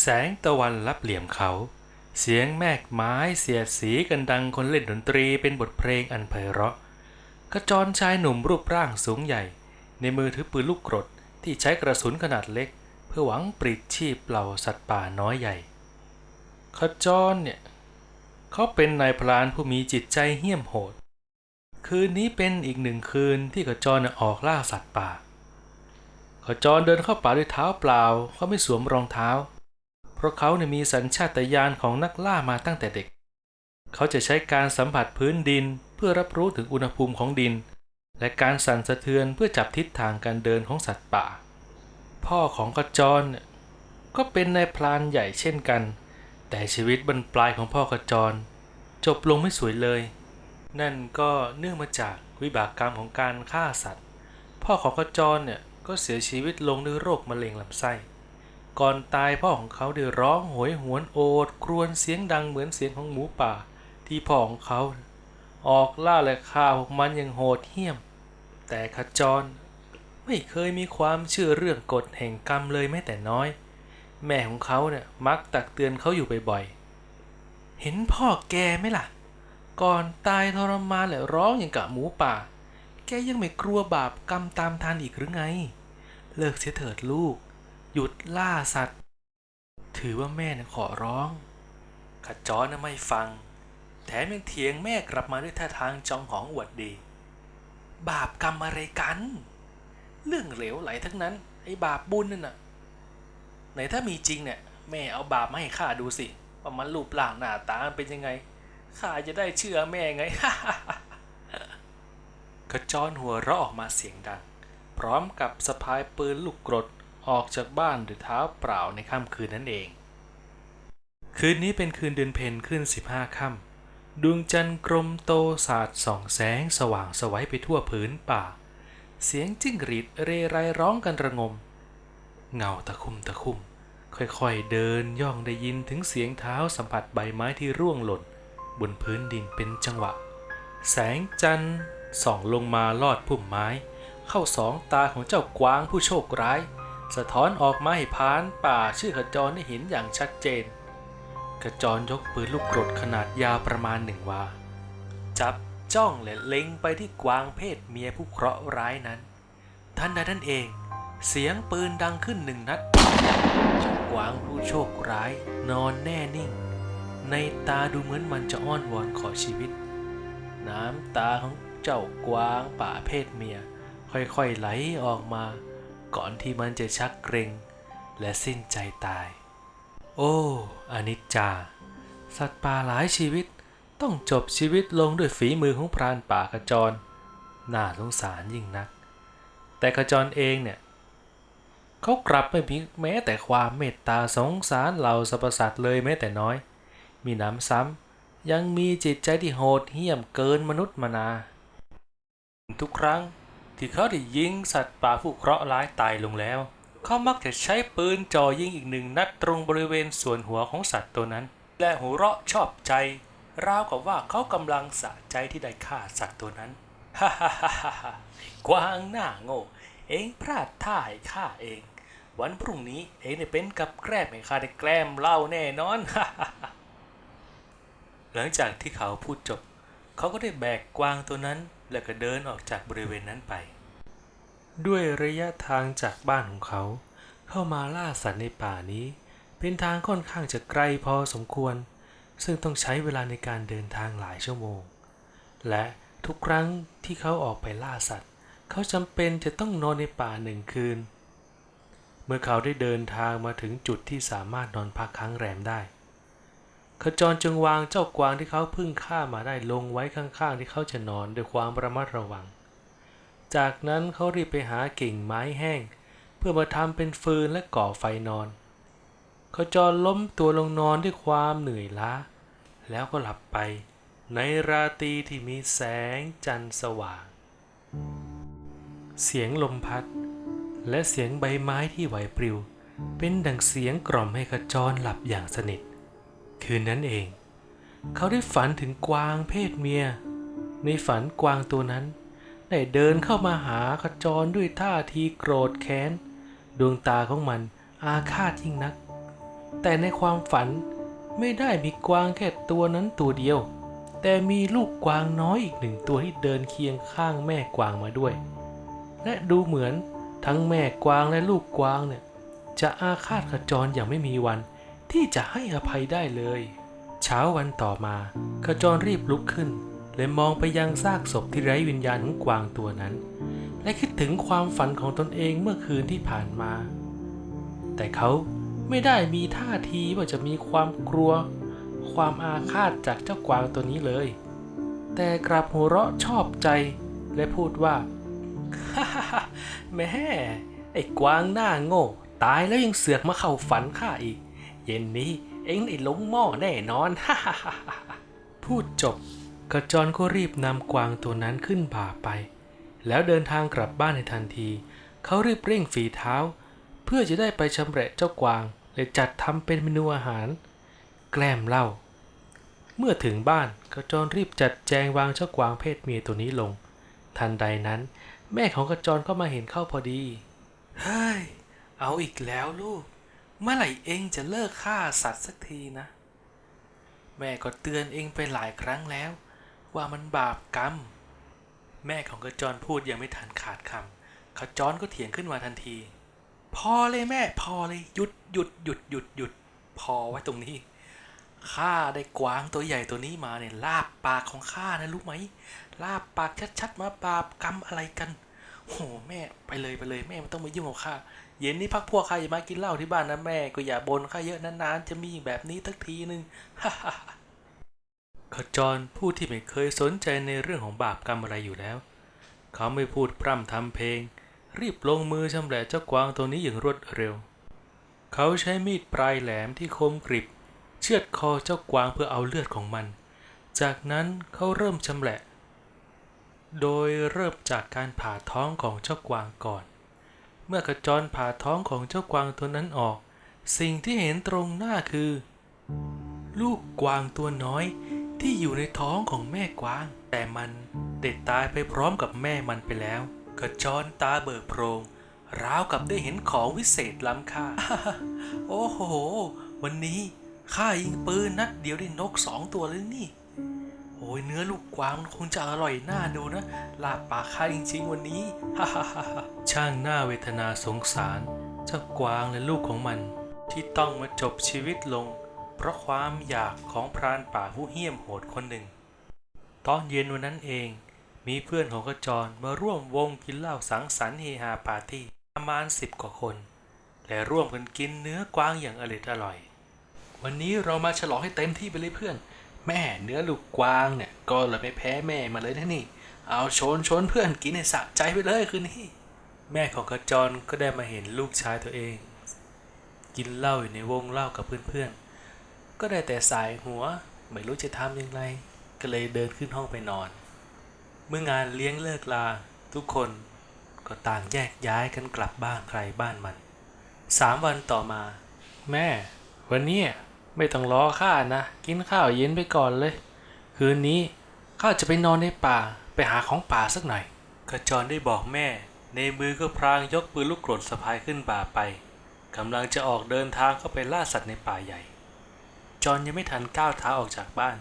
แสงตะวันรับเหลี่ยมเขา เสียงแมกไม้เสียดสีกันดังคนเล่นดนตรีเป็นบทเพลงอันไพเราะกระจรชายหนุ่มรูปร่างสูงใหญ่ ในมือถือปืนลูกกรดที่ใช้กระสุนขนาดเล็ก เพื่อหวังปลิดชีพเหล่าสัตว์ป่าน้อยใหญ่ขจรเนี่ยเขาเป็นนายพรานผู้มีจิตใจเหี้ยมโหด คืนนี้เป็นอีกหนึ่งคืนที่ขจรน่ะออกล่าสัตว์ป่าขจรเดินเข้าป่าด้วยเท้าเปล่าเขาไม่สวมรองเท้า เพราะเขาเนี่ยมีสัญชาตญาณของนักล่ามาตั้งแต่เด็ก เขาจะใช้การสัมผัสพื้นดินเพื่อรับรู้ถึงอุณหภูมิของดิน และการสั่นสะเทือนเพื่อจับทิศทางการเดินของสัตว์ป่า พ่อของขจรเนี่ยก็เป็นนายพรานใหญ่เช่นกัน แต่ชีวิตบรรปลายของพ่อขจร จบลงไม่สวยเลย นั่นก็เนื่องมาจากวิบากกรรมของการฆ่าสัตว์ พ่อของขจรเนี่ยก็เสียชีวิตลงด้วยโรคมะเร็งลำไส้ ก่อนตายพ่อของเขาได้ร้องโหยหวนโอด ครวญเสียงดังเหมือนเสียงของหมูป่า ที่พ่อของเขา ออกล่าและฆ่าพวกมันอย่างโหดเหี้ยม แต่ขจร ไม่เคยมีความเชื่อเรื่องกฎแห่งกรรมเลยแม้แต่น้อย แม่ของเขาเนี่ยมักตักเตือนเขาอยู่บ่อยๆ เห็นพ่อแกไหมล่ะ ก่อนตายทรมานและร้องอย่างกับหมูป่า แกยังไม่กลัวบาปกรรมตามทันอีกหรือไง เลิกเสียเถิดลูก หยุดล่าสัตว์ ถือว่าแม่นะขอร้อง ขจรนะไม่ฟัง แถมยังเถียงแม่กลับมาด้วยท่าทางจองหองอวดดี บาปกรรมอะไรกัน เรื่องเหลวไหลทั้งนั้น ไอ้บาปบุญนั่นน่ะ ไหนถ้ามีจริงเนี่ย แม่เอาบาปมาให้ข้าดูสิ ว่ามันรูปร่างหน้าตามันเป็นยังไง ข้าจะได้เชื่อแม่ไงกระจรหัวเราะออกมาเสียงดัง พร้อมกับสะพายปืนลูกกรด ออกจากบ้านด้วยเท้าเปล่าในค่ำคืนนั่นเอง คืนนี้เป็นคืนเดือนเพ็ญขึ้นสิบห้าค่ำดวงจันทร์กลมโตสาดส่องแสงสว่างสวัยไปทั่วผืนป่า เสียงจิ้งหรีดเรไรร้องกันระงม เงาตะคุ่มตะคุ่ม ค่อยๆเดินย่องได้ยินถึงเสียงเท้าสัมผัสใบไม้ที่ร่วงหล่น บนพื้นดินเป็นจังหวะ แสงจันทร์ส่องลงมาลอดพุ่มไม้ เข้าสองตาของเจ้ากวางผู้โชคร้าย สะท้อนออกมาให้พานป่าชื่อขจรได้เห็นอย่างชัดเจน ขจรยกปืนลูกกรดขนาดยาวประมาณหนึ่งวา จับจ้องและเล็งไปที่กวางเพศเมียผู้เคราะห์ร้ายนั้น ทันใดนั้นเอง เสียงปืนดังขึ้นหนึ่งนัดเจ้ากวางผู้โชคร้าย นอนแน่นิ่ง ในตาดูเหมือนมันจะอ้อนวอนขอชีวิต น้ำตาของเจ้ากวางป่าเพศเมีย ค่อยๆไหลออกมา ก่อนที่มันจะชักเกร็งและสิ้นใจตาย โอ้อนิจจา สัตว์ป่าหลายชีวิตต้องจบชีวิตลงด้วยฝีมือของพรานป่ากระจร น่าสงสารยิ่งนัก แต่กระจรเองเนี่ยเขากลับไม่มีแม้แต่ความเมตตาสงสารเหล่าสรรพสัตว์เลยแม้แต่น้อย มีน้ำซ้ำยังมีจิตใจที่โหดเหี้ยมเกินมนุษย์มนา ทุกครั้ง ที่เขาได้ยิงสัตว์ป่าผู้เคราะห์ร้ายตายลงแล้ว เขามักจะใช้ปืนจ่อยิงอีกหนึ่งนัดตรงบริเวณส่วนหัวของสัตว์ตัวนั้น และหัวเราะชอบใจ ราวกับว่าเขากำลังสะใจที่ได้ฆ่าสัตว์ตัวนั้นฮ่าฮ่าฮ่าฮ่ากวางหน้าโง่ เองพลาดท่าให้ข้าเอง วันพรุ่งนี้เองได้เป็นกับแกล้มให้ข้าได้แกล้มเล่าแน่นอนฮ่าฮ่าฮ่าหลังจากที่เขาพูดจบ เขาก็ได้แบกกวางตัวนั้น แล้วก็เดินออกจากบริเวณนั้นไป ด้วยระยะทางจากบ้านของเขา เข้ามาล่าสัตว์ในป่านี้ เป็นทางค่อนข้างจะไกลพอสมควร ซึ่งต้องใช้เวลาในการเดินทางหลายชั่วโมง และทุกครั้งที่เขาออกไปล่าสัตว์ เขาจำเป็นจะต้องนอนในป่าหนึ่งคืน เมื่อเขาได้เดินทางมาถึงจุดที่สามารถนอนพักค้างแรมได้ ขจรจึงวางเจ้ากวางที่เขาเพิ่งฆ่ามาได้ลงไว้ข้างๆ ที่เขาจะนอนด้วยความระมัดระวัง จากนั้นเขารีบไปหากิ่งไม้แห้ง เพื่อมาทำเป็นฟืนและก่อไฟนอน ขจรล้มตัวลงนอนด้วยความเหนื่อยล้า แล้วก็หลับไป ในราตรีที่มีแสงจันทร์สว่าง เสียงลมพัด และเสียงใบไม้ที่ไหวปลิว เป็นดังเสียงกล่อมให้ขจรหลับอย่างสนิท คืนนั้นเอง เขาได้ฝันถึงกวางเพศเมีย ในฝันกวางตัวนั้น ได้เดินเข้ามาหาขจรด้วยท่าทีโกรธแค้น ดวงตาของมันอาฆาตยิ่งนัก แต่ในความฝันไม่ได้มีกวางแค่ตัวนั้นตัวเดียว แต่มีลูกกวางน้อยอีกหนึ่งตัวที่เดินเคียงข้างแม่กวางมาด้วย และดูเหมือนทั้งแม่กวางและลูกกวางเนี่ยจะอาฆาตขจรอย่างไม่มีวัน ที่จะให้อภัยได้เลย เช้าวันต่อมาขจรรีบลุกขึ้นเลยมองไปยังซากศพที่ไร้วิญญาณของกวางตัวนั้น และคิดถึงความฝันของตนเองเมื่อคืนที่ผ่านมา แต่เขาไม่ได้มีท่าทีว่าจะมีความกลัว ความอาฆาตจากเจ้ากวางตัวนี้เลย แต่กลับหัวเราะชอบใจและพูดว่าแม่ไอ้กวางหน้าโง่ ตายแล้วยังเสือกมาเข้าฝันข้าอีก เย็นนี้เอ็งได้ลงหม้อแน่นอน พูดจบกระจรก็รีบนำกวางตัวนั้นขึ้นบ่าไป แล้วเดินทางกลับบ้านในทันที เขารีบเร่งฝีเท้า เพื่อจะได้ไปชำแหละเจ้ากวางและจัดทำเป็นเมนูอาหาร แกล้มเหล้าเมื่อถึงบ้านกระจรรีบจัดแจงวางเจ้ากวางเพศเมียตัวนี้ลง ทันใดนั้น แม่ของกระจรก็มาเห็นเข้าพอดีเฮ้ยเอาอีกแล้วลูก เมื่อไหร่เองจะเลิกฆ่าสัตว์สักทีนะ แม่ก็เตือนเองไปหลายครั้งแล้ว ว่ามันบาปกรรม แม่ของกระจรพูดยังไม่ทันขาดคำขจรก็เถียงขึ้นมาทันที พอเลยแม่พอเลยหยุดหยุดหยุดหยุดหยุดพอไว้ตรงนี้ข้าได้กวางตัวใหญ่ตัวนี้มาเนี่ยลาบปากของข้านะรู้ไหมลาบปากชัดๆมาบาปกรรมอะไรกันโหแม่ไปเลยไปเลยแม่ไม่ต้องมายุ่งกับข้า เย็นนี้พักพวกข้าอย่ามากินเหล้าที่บ้านนะแม่ ก็อย่าบ่นข้าเยอะนานๆ จะมีแบบนี้ทักทีหนึ่งขจรผู้ที่ไม่เคยสนใจในเรื่องของบาปกรรมอะไรอยู่แล้ว เขาไม่พูดพร่ำทำเพลง รีบลงมือชำแหละเจ้ากวางตัวนี้อย่างรวดเร็ว เขาใช้มีดปลายแหลมที่คมกริบ เชือดคอเจ้ากวางเพื่อเอาเลือดของมัน จากนั้นเขาเริ่มชำแหละ โดยเริ่มจากการผ่าท้องของเจ้ากวางก่อน เมื่อกระจรผ่าท้องของเจ้ากวางตัวนั้นออก สิ่งที่เห็นตรงหน้าคือ ลูกกวางตัวน้อยที่อยู่ในท้องของแม่กวาง แต่มันเด็ดตายไปพร้อมกับแม่มันไปแล้ว กระจรตาเบิกโพรงราวกับได้เห็นของวิเศษล้ำค่า โอ้โห วันนี้ข้ายิงปืนนัดเดียวได้นกสองตัวเลยนี่ โอ้ยเนื้อลูกกวางมันคงจะอร่อยน่าดูนะ ลาบปากข้าจริงๆวันนี้ ฮ่าฮ่าฮ่าช่างน่าเวทนาสงสาร เจ้ากวางและลูกของมัน ที่ต้องมาจบชีวิตลง เพราะความอยากของพรานป่าผู้เหี้ยมโหดคนหนึ่ง ตอนเย็นวันนั้นเองมีเพื่อนของกระจรมาร่วมวงกินเหล้าสังสรรค์เฮฮาปาร์ตี้ประมาณสิบกว่าคน และร่วมกันกินเนื้อกวางอย่างอร่อยอร่อย วันนี้เรามาฉลองให้เต็มที่ไปเลยเพื่อน แม่เนื้อลูกกวางเนี่ย ก็เลยไม่แพ้แม่มาเลยนะนี่ เอาชนชนเพื่อนกินให้สะใจไปเลยคืนนี้ แม่ของกระจรก็ได้มาเห็นลูกชายตัวเอง กินเหล้าอยู่ในวงเหล้ากับเพื่อนๆ ก็ได้แต่สายหัว ไม่รู้จะทำยังไงก็เลยเดินขึ้นห้องไปนอน เมื่องานเลี้ยงเลิกลาทุกคนก็ต่างแยกย้ายกันกลับบ้านใครบ้านมัน สามวันต่อมา แม่ วันนี้ ไม่ต้องรอข้านะ กินข้าวเย็นไปก่อนเลย คืนนี้ข้าจะไปนอนในป่าไปหาของป่าสักหน่อยกระจรได้บอกแม่ ในมือก็พรางยกปืนลูกกรดสะพายขึ้นบ่าไปกำลังจะออกเดินทางเข้าไปล่าสัตว์ในป่าใหญ่ จอนยังไม่ทันก้าวเท้าออกจากบ้าน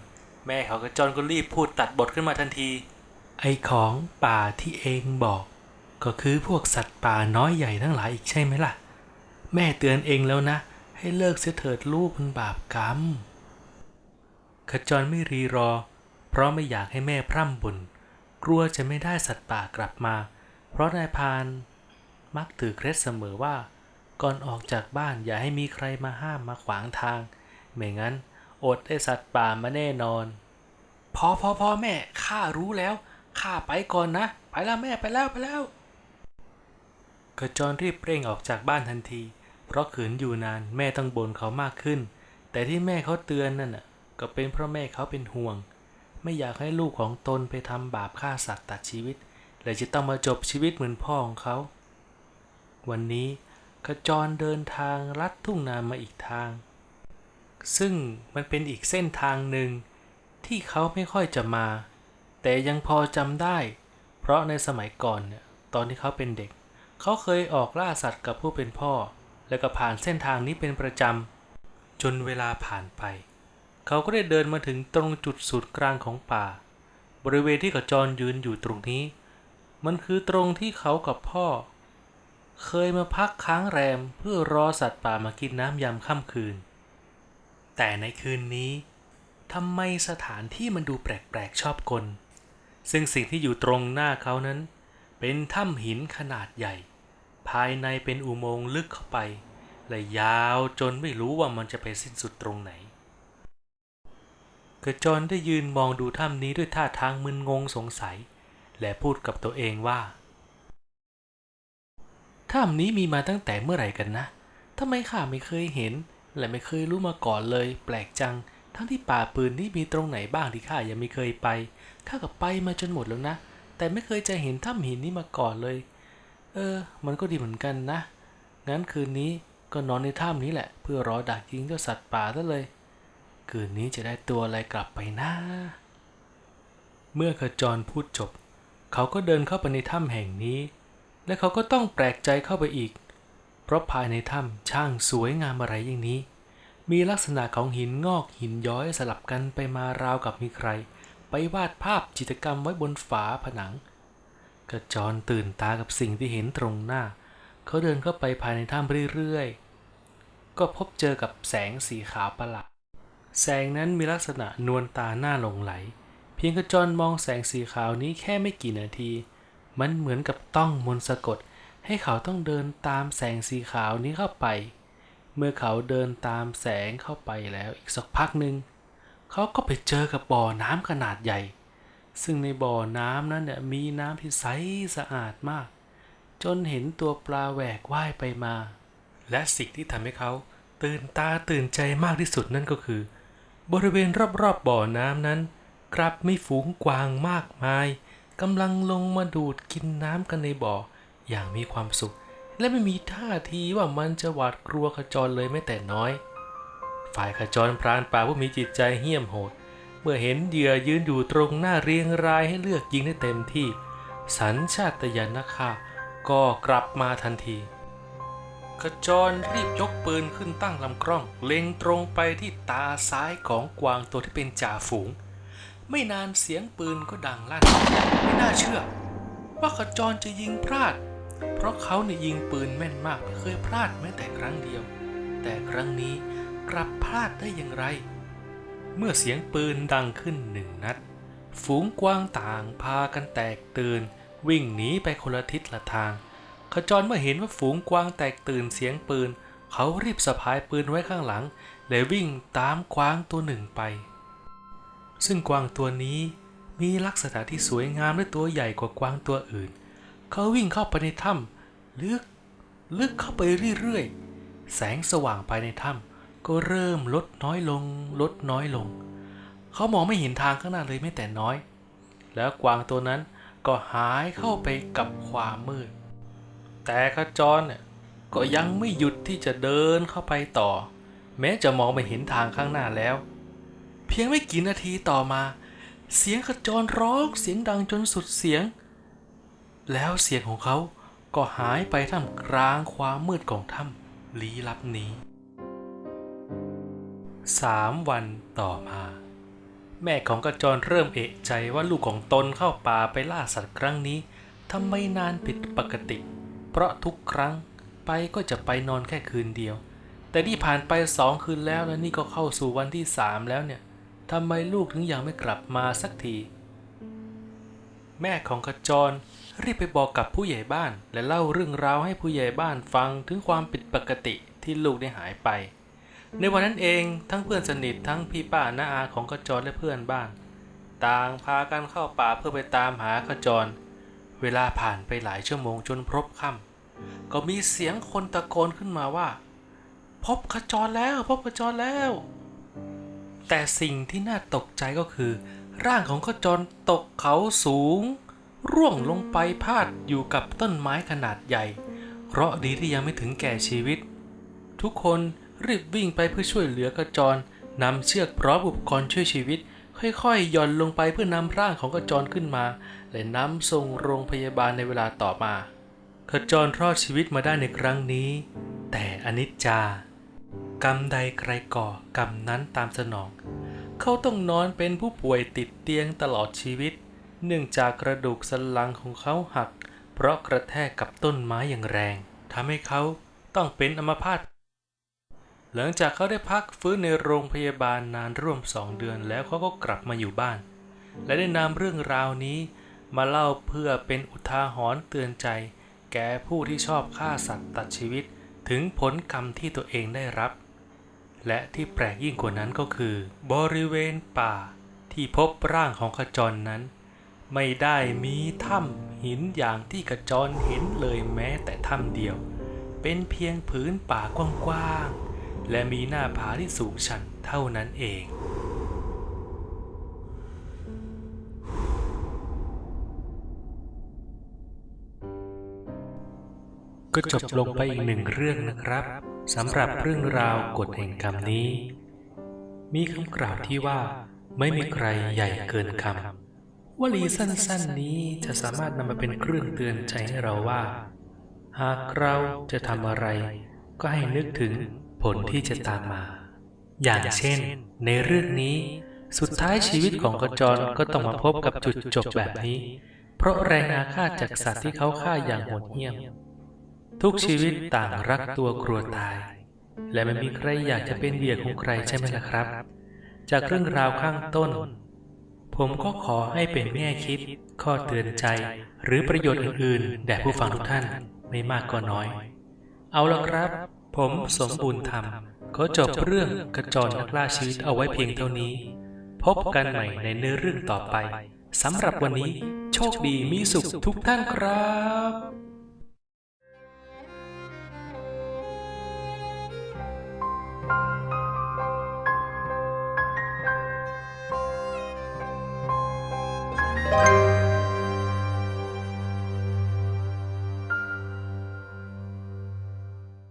แม่เขากระจรก็รีบพูดตัดบทขึ้นมาทันที ไอของป่าที่เองบอก ก็คือพวกสัตว์ป่าน้อยใหญ่ทั้งหลายอีกใช่ไหมล่ะ แม่เตือนเองแล้วนะ ให้เลิกเสียเถิดลูกมันบาปกรรม ขจรไม่รีรอ เพราะไม่อยากให้แม่พร่ำบ่นกลัวจะไม่ได้สัตว์ป่ากลับมา เพราะนายพรานมักถือเคล็ดเสมอว่า ก่อนออกจากบ้านอย่าให้มีใครมาห้ามมาขวางทาง ไม่งั้น อดได้สัตว์ป่ามาแน่นอน พอพอพอแม่ข้ารู้แล้วข้าไปก่อนนะ ไปแล้วแม่ไปแล้วไปแล้วกระจรรีบเร่งออกจากบ้านทันที เพราะขืนอยู่นานแม่ต้องบ่นเขามากขึ้น แต่ที่แม่เขาเตือนนั่นน่ะก็เป็นเพราะแม่เขาเป็นห่วง ไม่อยากให้ลูกของตนไปทำบาปฆ่าสัตว์ตัดชีวิตและจะต้องมาจบชีวิตเหมือนพ่อของเขา วันนี้ขจรเดินทางลัดทุ่งนามาอีกทาง ซึ่งมันเป็นอีกเส้นทางหนึ่งที่เขาไม่ค่อยจะมา แต่ยังพอจำได้ เพราะในสมัยก่อนเนี่ยตอนที่เขาเป็นเด็ก เขาเคยออกล่าสัตว์กับผู้เป็นพ่อ และก็ผ่านเส้นทางนี้เป็นประจำ จนเวลาผ่านไป เขาก็ได้เดินมาถึงตรงจุดศูนย์กลางของป่า บริเวณที่ขจรยืนอยู่ตรงนี้ มันคือตรงที่เขากับพ่อ เคยมาพักค้างแรมเพื่อรอสัตว์ป่ามากินน้ำยามค่ำคืน แต่ในคืนนี้ทำไมสถานที่มันดูแปลกๆชอบกล ซึ่งสิ่งที่อยู่ตรงหน้าเขานั้น เป็นถ้ำหินขนาดใหญ่ ภายในเป็นอุโมงค์ลึกเข้าไป และยาวจนไม่รู้ว่ามันจะไปสิ้นสุดตรงไหนกระจรได้ยืนมองดูถ้ำนี้ด้วยท่าทางมึนงงสงสัย และพูดกับตัวเองว่าถ้ำนี้มีมาตั้งแต่เมื่อไหร่กันนะทำไมข้าไม่เคยเห็น และไม่เคยรู้มาก่อนเลย แปลกจัง ทั้งที่ป่าปืนนี่มีตรงไหนบ้างที่ข้ายังไม่เคยไปข้าก็ไปมาจนหมดแล้วนะ แต่ไม่เคยจะเห็นถ้ำหินนี้มาก่อนเลย เออ มันก็ดีเหมือนกันนะ งั้นคืนนี้ก็นอนในถ้ำนี้แหละ เพื่อรอดักยิงเจ้าสัตว์ป่าซะเลย คืนนี้จะได้ตัวอะไรกลับไปนะเมื่อขจรพูดจบ เขาก็เดินเข้าไปในถ้ำแห่งนี้ และเขาก็ต้องแปลกใจเข้าไปอีก เพราะภายในถ้ำช่างสวยงามอะไรอย่างนี้ มีลักษณะของหินงอกหินย้อยสลับกันไปมาราวกับมีใคร ไปวาดภาพจิตรกรรมไว้บนฝาผนัง กระจรตื่นตากับสิ่งที่เห็นตรงหน้า เขาเดินเข้าไปภายในถ้ำเรื่อยๆ ก็พบเจอกับแสงสีขาวประหลาด แสงนั้นมีลักษณะนวลตาหน้าหลงไหล เพียงกระจรมองแสงสีขาวนี้แค่ไม่กี่นาที มันเหมือนกับต้องมนต์สะกด ให้เขาต้องเดินตามแสงสีขาวนี้เข้าไป เมื่อเขาเดินตามแสงเข้าไปแล้วอีกสักพักหนึ่ง เขาก็ไปเจอกับบ่อน้ำขนาดใหญ่ ซึ่งในบ่อน้ำนั้นเนี่ยมีน้ำที่ใสสะอาดมาก จนเห็นตัวปลาแหวกว่ายไปมา และสิ่งที่ทำให้เขาตื่นตาตื่นใจมากที่สุดนั่นก็คือ บริเวณรอบๆบบ่อน้ำนั้น กลับมีฝูงกวางมากมายกำลังลงมาดูดกินน้ำกันในบ่อ อย่างมีความสุข และไม่มีท่าทีว่ามันจะหวาดกลัวขจรเลยแม้แต่น้อย ฝ่ายขจรพรานป่าผู้มีจิตใจเหี้ยมโหด เมื่อเห็นเหยื่อยืนอยู่ตรงหน้าเรียงรายให้เลือกยิงได้เต็มที่ สัญชาตญาณนะคะก็กลับมาทันที ขจรรีบยกปืนขึ้นตั้งลำกล้อง เล็งตรงไปที่ตาซ้ายของกวางตัวที่เป็นจ่าฝูง ไม่นานเสียงปืนก็ดังลั่น ไม่น่าเชื่อ ว่าขจรจะยิงพลาด เพราะเขาเนี่ยยิงปืนแม่นมากไม่เคยพลาดแม้แต่ครั้งเดียว แต่ครั้งนี้กลับพลาดได้อย่างไร เมื่อเสียงปืนดังขึ้นหนึ่งนัด ฝูงกวางต่างพากันแตกตื่น วิ่งหนีไปคนละทิศละทาง ขจรเมื่อเห็นว่าฝูงกวางแตกตื่นเสียงปืน เขารีบสะพายปืนไว้ข้างหลัง และวิ่งตามกวางตัวหนึ่งไป ซึ่งกวางตัวนี้มีลักษณะที่สวยงามและตัวใหญ่กว่ากวางตัวอื่น เขาวิ่งเข้าไปในถ้ำลึก ลึกเข้าไปเรื่อยๆ แสงสว่างภายในถ้ำ ก็เริ่มลดน้อยลง ลดน้อยลง เขามองไม่เห็นทางข้างหน้าเลยแม้แต่น้อย แล้วกวางตัวนั้นก็หายเข้าไปกับความมืด แต่ขจรเนี่ยก็ยังไม่หยุดที่จะเดินเข้าไปต่อ แม้จะมองไม่เห็นทางข้างหน้าแล้ว เพียงไม่กี่นาทีต่อมา เสียงขจรร้องเสียงดังจนสุดเสียง แล้วเสียงของเขาก็หายไปท่ามกลางความมืดของถ้ำลี้ลับนี้ สามวันต่อมา แม่ของกระจรเริ่มเอะใจว่าลูกของตนเข้าป่าไปล่าสัตว์ครั้งนี้ทำไมนานผิดปกติ เพราะทุกครั้งไปก็จะไปนอนแค่คืนเดียว แต่นี่ผ่านไปสองคืนแล้วและนี่ก็เข้าสู่วันที่สามแล้วเนี่ยทำไมลูกถึงยังไม่กลับมาสักที แม่ของขจรรีบไปบอกกับผู้ใหญ่บ้าน และเล่าเรื่องราวให้ผู้ใหญ่บ้านฟังถึงความผิดปกติที่ลูกได้หายไป ในวันนั้นเองทั้งเพื่อนสนิททั้งพี่ป้าน้าอาของขจรและเพื่อนบ้าน ต่างพากันเข้าป่าเพื่อไปตามหาขจร เวลาผ่านไปหลายชั่วโมงจนพบค่ำก็มีเสียงคนตะโกนขึ้นมาว่า พบขจรแล้ว พบขจรแล้ว แต่สิ่งที่น่าตกใจก็คือ ร่างของขจรตกเขาสูง ร่วงลงไปพาดอยู่กับต้นไม้ขนาดใหญ่ เพราะดีที่ยังไม่ถึงแก่ชีวิต ทุกคน รีบวิ่งไปเพื่อช่วยเหลือกระจรนำเชือกพร้อมอุปกรณ์ช่วยชีวิต ค่อยๆหย่อนลงไปเพื่อนำร่างของกระจรขึ้นมา และนำส่งโรงพยาบาลในเวลาต่อมาขจรรอดชีวิตมาได้ในครั้งนี้ แต่อนิจจากรรมใดใครก่อกรรมนั้นตามสนอง เขาต้องนอนเป็นผู้ป่วยติดเตียงตลอดชีวิต เนื่องจากกระดูกสันหลังของเขาหัก เพราะกระแทกกับต้นไม้อย่างแรงทำให้เขาต้องเป็นอัมพาต หลังจากเขาได้พักฟื้นในโรงพยาบาลนานร่วมสองเดือนแล้วเขาก็กลับมาอยู่บ้าน และได้นำเรื่องราวนี้มาเล่าเพื่อเป็นอุทาหรณ์เตือนใจ แก่ผู้ที่ชอบฆ่าสัตว์ตัดชีวิตถึงผลกรรมที่ตัวเองได้รับ และที่แปลกยิ่งกว่านั้นก็คือ บริเวณป่าที่พบร่างของขจรนั้น ไม่ได้มีถ้ำหินอย่างที่กระจรเห็นเลยแม้แต่ถ้ำเดียว เป็นเพียงผืนป่ากว้างๆ และมีหน้าผาที่สูงชันเท่านั้นเอง ก็จบลงไปอีกหนึ่งเรื่องนะครับสำหรับเรื่องราวกฎแห่งกรรมนี้ มีคำกล่าวที่ว่าไม่มีใครใหญ่เกินคำวลีสั้นๆนี้จะสามารถนำมาเป็นเครื่องเตือนใจให้เราว่า หากเราจะทำอะไร ก็ให้นึกถึง ลที่จะตามมา อย่างเช่น ในเรื่องนี้ สุดท้ายชีวิตของกระจรก็ต้องมาพบกับจุดจบแบบนี้ เพราะแรงอาฆาตจากสัตว์ที่เขาฆ่าอย่างโหดเหี้ยม ทุกชีวิตต่างรักตัวกลัวตาย และไม่มีใครอยากจะเป็นเหยื่อของใครใช่ไหมล่ะครับ จากเรื่องราวข้างต้น ผมก็ขอให้เป็นแง่คิด ข้อเตือนใจ หรือประโยชน์อื่นๆ แด่ผู้ฟังทุกท่านไม่มากก็น้อย เอาละครับ ผมสมบูรณ์ธรรม ขอจบเรื่องกระจรนักล่าชีวิตเอาไว้เพียงเท่านี้ พบกันใหม่ในเนื้อเรื่องต่อไปสำหรับวันนี้โชคดีมีสุขทุกท่านครับ Thank